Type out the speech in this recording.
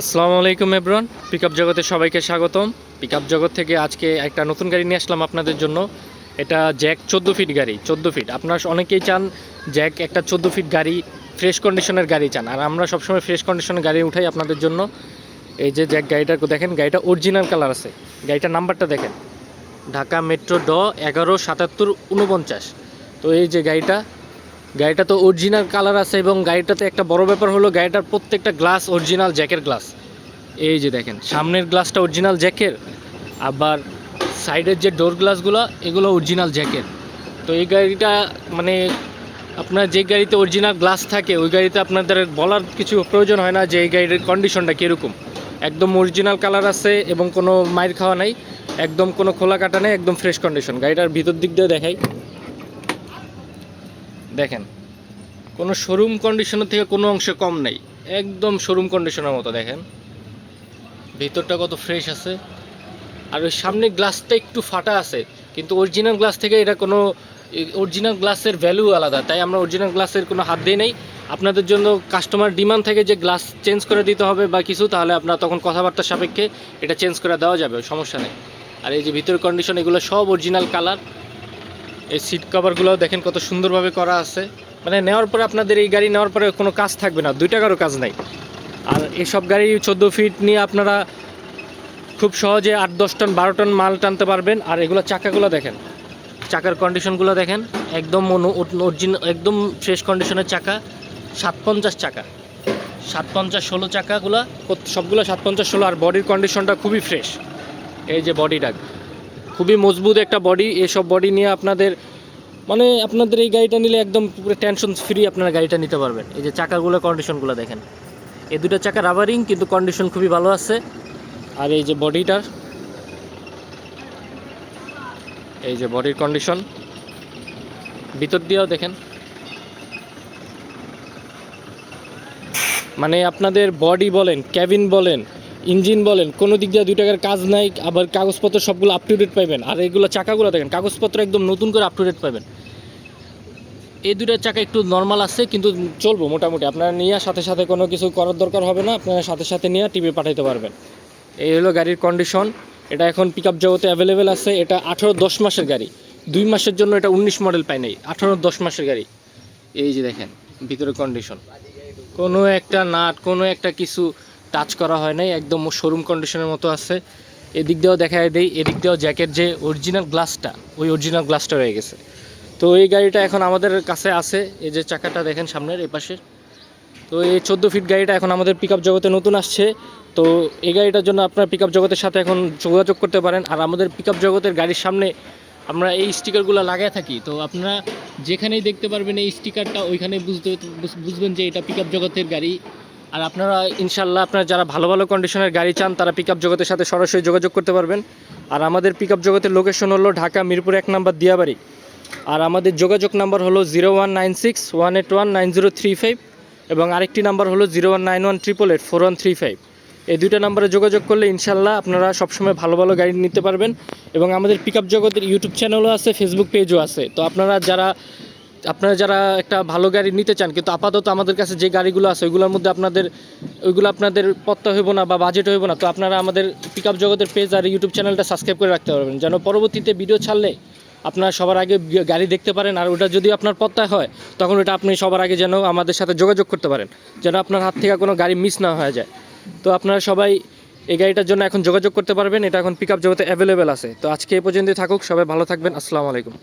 আসসালামু আলাইকুম এব্রন পিক জগতে সবাইকে স্বাগতম। পিক জগৎ থেকে আজকে একটা নতুন গাড়ি নিয়ে আসলাম আপনাদের জন্য। এটা জ্যাক চোদ্দ ফিট গাড়ি, চোদ্দ ফিট আপনারা অনেকেই চান জ্যাক একটা চোদ্দ ফিট গাড়ি ফ্রেশ কন্ডিশনের গাড়ি চান। আর আমরা সবসময় ফ্রেশ কন্ডিশনের গাড়ি উঠাই আপনাদের জন্য। এই যে জ্যাক গাড়িটা দেখেন, গাড়িটা অরিজিনাল কালার আছে। গাড়িটার নাম্বারটা দেখেন। ঢাকা মেট্রো ড এগারো সাতাত্তর উনপঞ্চাশ তো এই যে গাড়িটা গাড়িটা তো অরিজিনাল কালার আছে এবং গাড়িটাতে একটা বড় ব্যাপার হলো গাড়িটার প্রত্যেকটা গ্লাস অরিজিনাল জ্যাকের গ্লাস এই যে দেখেন, সামনের গ্লাসটা অরিজিনাল জ্যাকের আবার সাইডের যে ডোর গ্লাসগুলো এগুলো অরিজিনাল জ্যাকের তো এই গাড়িটা মানে আপনার যে গাড়িতে অরিজিনাল গ্লাস থাকে, ওই গাড়িতে আপনাদের বলার কিছু প্রয়োজন হয় না যে এই গাড়ির কন্ডিশনটা কীরকম। একদম অরিজিনাল কালার আছে এবং কোনো মাইর খাওয়া নাই, একদম কোনো খোলা কাটা নেই, একদম ফ্রেশ কন্ডিশন গাড়িটার ভিতর দিক দিয়ে দেখাই। দেখেন, কোনো শোরুম কন্ডিশনের থেকে কোনো অংশে কম নেই। একদম শোরুম কন্ডিশনের মতো, দেখেন। ভিতরটা কত ফ্রেশ আছে। আর ওই সামনের গ্লাসটা একটু ফাটা আছে, কিন্তু অরিজিনাল গ্লাস থেকে এটা কোনো অরিজিনাল গ্লাসের ভ্যালু আলাদা। তাই আমরা অরিজিনাল গ্লাসের কোনো হাত দিই নেই। আপনাদের জন্য কাস্টমার ডিমান্ড থেকে যে গ্লাস চেঞ্জ করে দিতে হবে বা কিছু, তাহলে আপনার তখন কথাবার্তার সাপেক্ষে এটা চেঞ্জ করে দেওয়া যাবে, সমস্যা নেই। আর এই যে ভিতরের কন্ডিশন এগুলো সব অরিজিনাল কালার এই সিট কভারগুলো দেখেন কত সুন্দরভাবে করা আছে। মানে নেওয়ার পরে আপনাদের এই গাড়ি নেওয়ার পরে কোনো কাজ থাকবে না, দুই টাকারও কাজ নাই। আর এসব গাড়ি চোদ্দ ফিট নিয়ে আপনারা খুব সহজে আট, দশ টন, বারো টন মাল টানতে পারবেন। আর এগুলো চাকাগুলো দেখেন, চাকার কন্ডিশনগুলো দেখেন, একদম অরিজিনাল একদম ফ্রেশ কন্ডিশনের চাকা সাত পঞ্চাশ চাকা। সাত পঞ্চাশ ষোলো চাকাগুলো, সবগুলো সাত পঞ্চাশ ষোলো, আর বডির কন্ডিশনটা খুবই ফ্রেশ এই যে বডিটা খুবই মজবুত একটা বডি এসব বডি নিয়ে আপনাদের মানে আপনাদের এই গাড়িটা নিলে একদম পুরো টেনশন ফ্রি আপনারা গাড়িটা নিতে পারবেন। এই যে চাকাগুলো কন্ডিশনগুলো দেখেন। এই দুটো চাকা রাবারিং কিন্তু কন্ডিশন খুবই ভালো আছে। আর এই যে বডিটার এই যে বডির কন্ডিশন ভিতর দিয়েও দেখেন। মানে আপনাদের বডি বলেন ক্যাবিন বলেন ইঞ্জিন বলেন, কোনো দিক দিয়ে দুই টাকার কাজ নাই, আবার কাগজপত্র সবগুলো আপ টু ডেট পাবেন আর এগুলো চাকাগুলো দেখেন, কাগজপত্র একদম নতুন করে আপ টু ডেট পাবেন এই দুটার চাকা একটু নর্মাল আছে, কিন্তু চলবো মোটামুটি। আপনারা নিয়ে সাথে সাথে কোনো কিছু করার দরকার হবে না, আপনারা সাথে সাথে নিয়ে টিভি পাঠাইতে পারবেন। এই হলো গাড়ির কন্ডিশন এটা এখন পিক আপ জগতে অ্যাভেলেবেল আছে। এটা আঠারো দশ মাসের গাড়ি। দুই মাসের জন্য এটা উনিশ মডেল পাই নাই। আঠারো দশ মাসের গাড়ি। এই যে দেখেন, ভিতরে কন্ডিশন কোনো একটা নাট, কোনো একটা কিছু টাচ করা হয় নাই, একদম শোরুম কন্ডিশনের মতো আছে। এদিক দিয়েও দেখা দেই, এদিক দিয়েও জ্যাকেট যে অরিজিনাল গ্লাসটা ওই অরিজিনাল গ্লাসটা রয়ে গেছে। তো এই গাড়িটা এখন আমাদের কাছে আছে, এই যে চাকাটা দেখেন সামনের, এই তো এই চোদ্দ ফিট গাড়িটা এখন আমাদের পিক জগতে নতুন আসছে। তো এই গাড়িটার জন্য আপনার পিক জগতের সাথে এখন যোগাযোগ করতে পারেন। আর আমাদের পিক জগতের গাড়ির সামনে আমরা এই স্টিকারগুলো লাগায় থাকি। তো আপনারা যেখানেই দেখতে পারবেন এই স্টিকারটা ওইখানে বুঝতে বুঝবেন যে এটা পিক জগতের গাড়ি। আর আপনারা ইনশাল্লাহ আপনারা যারা ভালো ভালো কন্ডিশনের গাড়ি চান, তারা পিক জগতের সাথে সরাসরি যোগাযোগ করতে পারবেন। আর আমাদের পিক জগতের লোকেশন হলো ঢাকা মিরপুর এক নাম্বার দিয়াবাড়ি। আর আমাদের যোগাযোগ নাম্বার হলো zero one nine six, one eight one, nine zero three five এবং আরেকটি নাম্বার হলো zero one nine one four one three five. এই দুইটা নাম্বারে যোগাযোগ করলে ইনশাল্লাহ আপনারা সবসময় ভালো ভালো গাড়ি নিতে পারবেন। এবং আমাদের পিক জগতের ইউটিউব চ্যানেলও আছে ফেসবুক পেজও আছে। তো আপনারা যারা আপনারা যারা একটা ভালো গাড়ি নিতে চান, কিন্তু আপাতত আমাদের কাছে যে গাড়িগুলো আছে, ওইগুলোর মধ্যে আপনাদের, ওইগুলো আপনাদের পত্তা হইব না বা বাজেট হইব না, তো আপনারা আমাদের পিক আপ জগতের পেজ আর ইউটিউব চ্যানেলটা সাবস্ক্রাইব করে রাখতে পারবেন। যেন পরবর্তীতে ভিডিও ছাড়লে আপনারা সবার আগে গাড়ি দেখতে পারেন, আর ওটা যদি আপনার পত্তায় হয়, তখন ওটা আপনি সবার আগে যেন আমাদের সাথে যোগাযোগ করতে পারেন, যেন আপনার হাত থেকে কোনো গাড়ি মিস না হয়ে যায়। তো আপনারা সবাই এই গাড়িটার জন্য এখন যোগাযোগ করতে পারবেন, এটা এখন পিক জগতে অ্যাভেলেবেল আছে। তো আজকে এই পর্যন্তই থাকুক, সবাই ভালো থাকবেন, আসসালামু আলাইকুম।